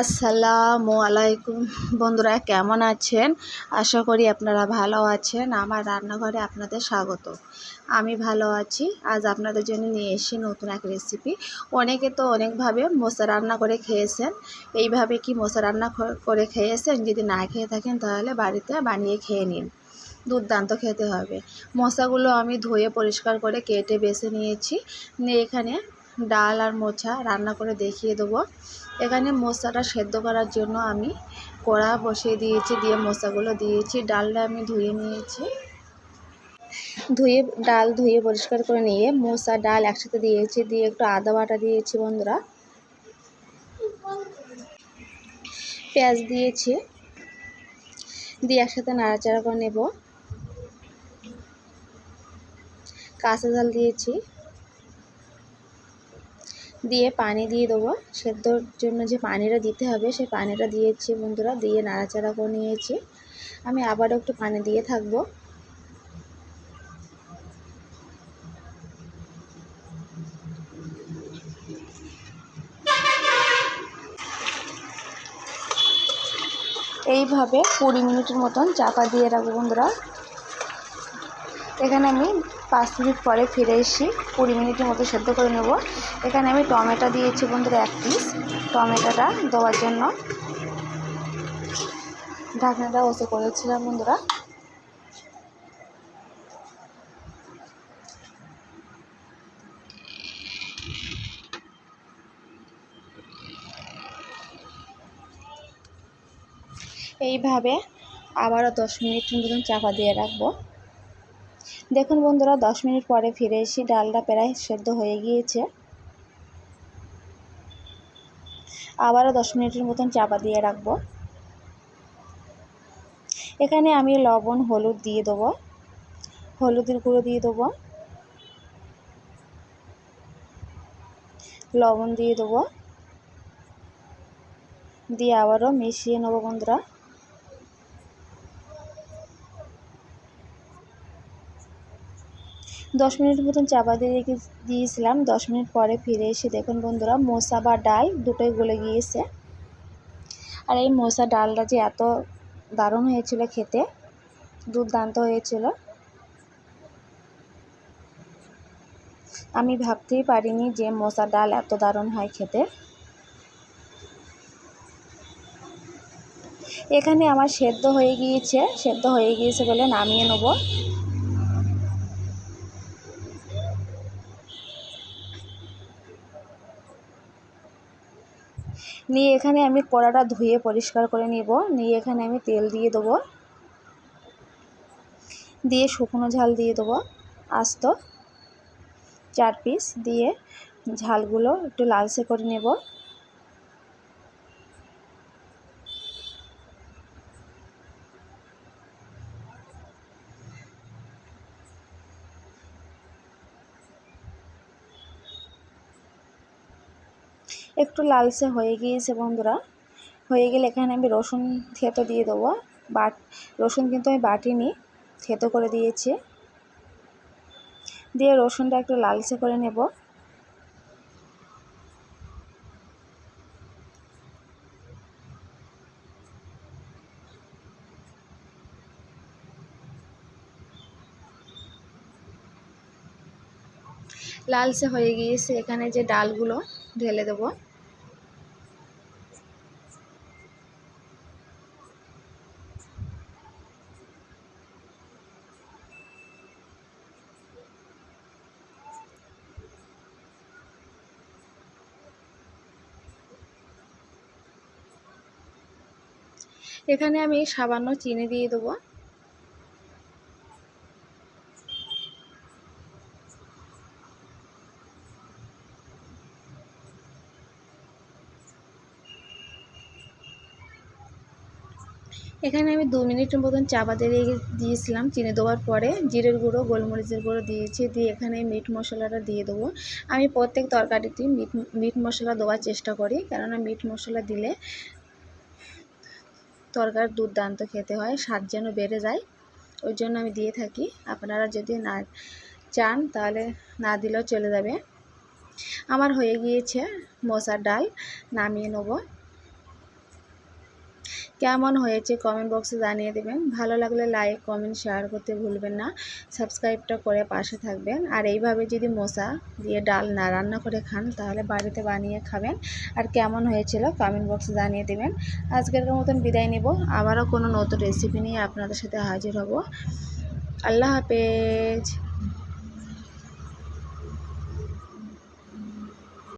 আসসালামু আলাইকুম। বন্ধুরা, কেমন আছেন? আশা করি আপনারা ভালো আছেন। আমার রান্নাঘরে আপনাদের স্বাগত। আমি ভালো আছি। আজ আপনাদের জন্য নিয়ে এসেছি নতুন এক রেসিপি অনেকে তো অনেকভাবে মশা রান্না করে খেয়েছেন। এইভাবে কি মশা রান্না করে খেয়েছেন? যদি না খেয়ে থাকেন, তাহলে বাড়িতে বানিয়ে খেয়ে নিন। দুর্দান্ত খেতে হবে। মশাগুলো আমি ধুয়ে পরিষ্কার করে কেটে বেছে নিয়েছি। নিয়ে এখানে ডাল আর মোছা রান্না করে দেখিয়ে দেবো। এখানে মশলাটা সেদ্ধ করার জন্য আমি কড়া বসিয়ে দিয়েছি, দিয়ে মশলাগুলো দিয়েছি। ডালটা আমি ধুয়ে নিয়েছি। ধুয়ে, ডাল ধুয়ে পরিষ্কার করে নিয়ে মশা ডাল একসাথে দিয়েছি, দিয়ে একটু আদা বাটা দিয়েছি বন্ধুরা। পেঁয়াজ দিয়েছি, দিয়ে একসাথে নাড়াচাড়া করে নেব। কাঁচা ঝাল দিয়েছি। দিয়ে পানি দিয়ে দেবো। সেদ্ধর জন্য যে পানিটা দিতে হবে সেই পানিটা দিয়েছি বন্ধুরা, দিয়ে নাড়াচাড়া করে নিয়েছি। আমি আবারও একটু পানি দিয়ে থাকব। এইভাবে কুড়ি মিনিটের মতন চাপা দিয়ে রাখব বন্ধুরা। এখানে আমি পাঁচ মিনিট পরে ফিরে এসি কুড়ি মিনিটের মতো সেদ্ধ করে নেব। এখানে আমি টমেটো দিয়েছি বন্ধুরা এক পিস। টমেটোটা দেওয়ার জন্য ঢাকনাটা ওসে করেছিলাম বন্ধুরা। এইভাবে আবারও দশ মিনিট মতন চাপা দিয়ে রাখব। দেখুন বন্ধুরা, দশ মিনিট পরে ফিরে এসে ডালটা প্রায় সেদ্ধ হয়ে গিয়েছে। আবারও দশ মিনিটের মতন চাপা দিয়ে রাখব। এখানে আমি লবণ, হলুদ দিয়ে দেবো। হলুদের গুঁড়ো দিয়ে দেবো। লবণ দিয়ে দেবো। দিয়ে আবারও মিশিয়ে নেব বন্ধুরা। দশ মিনিট মতন চাপা দিয়ে রেখে দিয়েছিলাম। দশ মিনিট পরে ফিরে এসে দেখুন বন্ধুরা, মশা বা ডাল দুটোই গলে গিয়েছে। আর এই মশা ডালটা যে এত দারুণ হয়েছিল খেতে, দুর্দান্ত হয়েছিল। আমি ভাবতেই পারিনি যে মশা ডাল এত দারুণ হয় খেতে। এখানে আমার সেদ্ধ হয়ে গিয়েছে, সেদ্ধ হয়ে গিয়েছে বলে নামিয়ে নেব। নিয়ে এখানে আমি কড়াটা ধুয়ে পরিষ্কার করে নিব। নিয়ে এখানে আমি তেল দিয়ে দেবো। দিয়ে শুকনো ঝাল দিয়ে দেবো, আস্ত চার পিস দিয়ে ঝালগুলো একটু লালসে করে নেব। একটু লালচে হয়ে গিয়েছে বন্ধুরা। হয়ে গেলে এখানে আমি রসুন থেতো দিয়ে দেবো। বাট, রসুন কিন্তু আমি বাটিনি, থেতো করে দিয়েছি। দিয়ে রসুনটা একটু লালচে করে নেব। লালচে হয়ে গিয়েছে এখানে যে ডালগুলো ঢেলে দেবো। এখানে আমি সামান্য চিনি দিয়ে দেবো। এখানে আমি দু মিনিটের মতন চাপা দিয়ে দিয়েছিলাম চিনি দেওয়ার পরে। জিরের গুঁড়ো, গোলমরিচের গুঁড়ো দিয়েছি, দিয়ে এখানে মিট মশলাটা দিয়ে দেবো। আমি প্রত্যেক তরকারিতেই মিট মিট মশলা দেওয়ার চেষ্টা করি, কেননা মিট মশলা দিলে তরকার দুর্দান্ত খেতে হয়, স্বাদ যেন বেড়ে যায়। ওই জন্য আমি দিয়ে থাকি। আপনারা যদি না চান, তাহলে না দিলেও চলে যাবে। আমার হয়ে গিয়েছে মশার ডাল, নামিয়ে নেব। কেমন হয়েছে কমেন্ট বক্সে জানিয়ে দেবেন। ভালো লাগলে লাইক কমেন্ট শেয়ার করতে ভুলবেন না। সাবস্ক্রাইবটা করে পাশে থাকবেন। আর এইভাবে যদি মশা দিয়ে ডাল না রান্না করে খান, তাহলে বাড়িতে বানিয়ে খাবেন। আর কেমন হয়েছিল কমেন্ট বক্সে জানিয়ে দেবেন। আজকের মতন বিদায় নেব। আবারও কোনো নতুন রেসিপি নিয়ে আপনাদের সাথে হাজির হব। আল্লাহ হাফেজ।